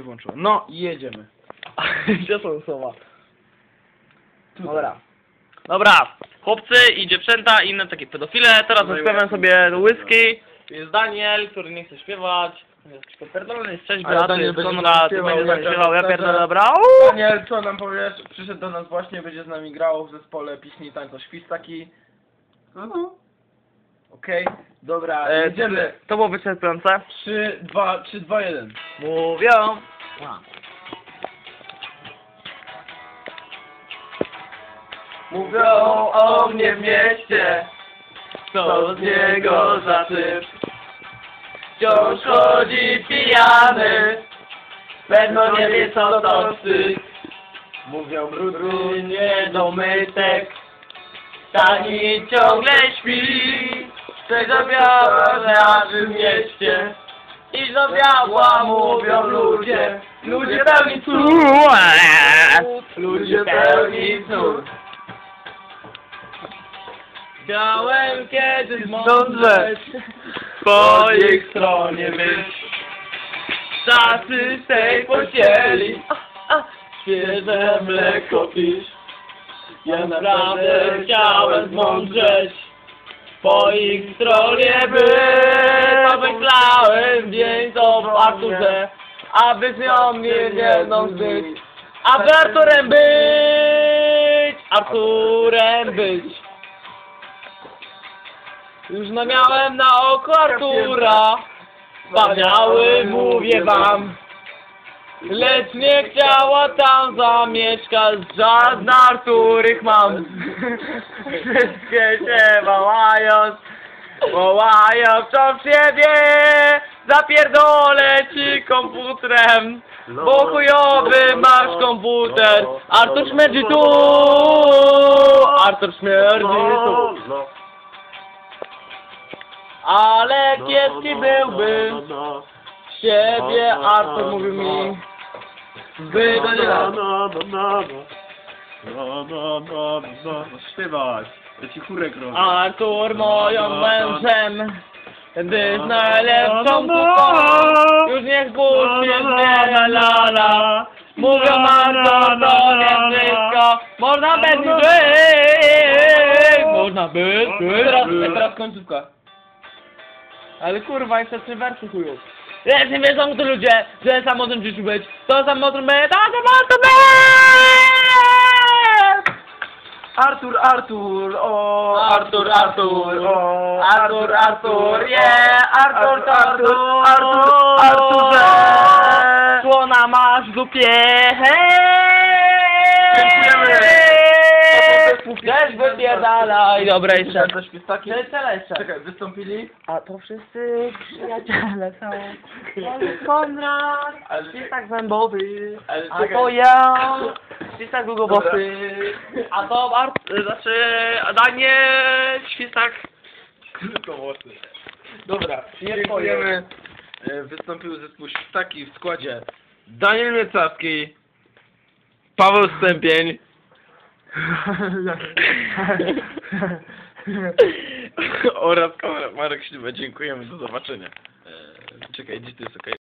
Włączyłem. No i jedziemy. Gdzie są słowa? Dobra. Dobra, chłopcy i dziewczęta i inne takie pedofile, teraz Zajmuję- zaśpiewam sobie whisky. Jest Daniel, który nie chce śpiewać. Jest jakiś popierdolony, jest cześć Ale Daniel jest będzie Konrad, śpiewał, będzie będzie śpiewał, ja pierdolę, dobra. Uuu! Daniel, co nam powiesz? Przyszedł do nas właśnie, będzie z nami grał w zespole piśni tańco świstaki. No, no. Okej, dobra, E, jedziemy. To było wyczerpujące. 3, 2, 3, 2, 1. Mówią. Mówią o mnie w mieście, co z niego zasyp. Wciąż chodzi pijany, pewno nie wie co to wstyd. Mówią brudny nie do mytek, tani ciągle śpi. Do biała w naszym mieście, i do biała mówią ludzie, ludzie pełni cud, ludzie pełni cud. Chciałem kiedyś mądrzeć. Po ich stronie być. Z tej pościeli, świeże mleko pić. Ja naprawdę chciałem zmądrzeć, po ich stronie być. Pomyślałem dzień to w Arturze, aby z nią jedną być. Aby Arturem być, Arturem być. Już namiałem na oko Artura, wspaniały mówię wam. Lecz nie chciała tam zamieszkać żadna Arturych mam. Wszystkie się wołają co w siebie, zapierdolę ci komputerem. Bo chujowy masz komputer, Artur śmierdzi tu, Artur śmierdzi tu. Ale kiepski byłby siebie, Artur mówił mi. Śpiewać. Ja ci chórek robię. Artur moją mężem, gdy z najlepszą kupą, już niech puści mnie la la. Mówią Artur, to nie wszystko, można bez żyć, można bez, bez, teraz, teraz końcówka. Ale kurwa, jeszcze trzy wersy chujów. Lecz wiedzą to ludzie, że samotnym w życiu być, to samotnym być, to samotnym być! Artur, Artur, o Artur, Artur, o Artur, Artur, yeah, Artur, to Artur, Artur, Artur, Arturze. Słona masz w dupie, Dziękujemy. Też wypierdalaj, dobra jeszcze. Te świstaki? Jeszcze. Czekaj, wystąpili? A to wszyscy przyjaciele są. Konrad, Ale- świstak zębowy, Ale a czekaj. to ja, świstak długowłosy, a to Bart, znaczy Daniel, świstak Krótkowłosy. Dobra, Nie dziękujemy. E, Wystąpił zespół Świstaki w składzie Daniel Miecawski, Paweł Stępień oraz Marek Śliwa. Dziękujemy, do zobaczenia. E, Czekaj, gdzie to jest okej?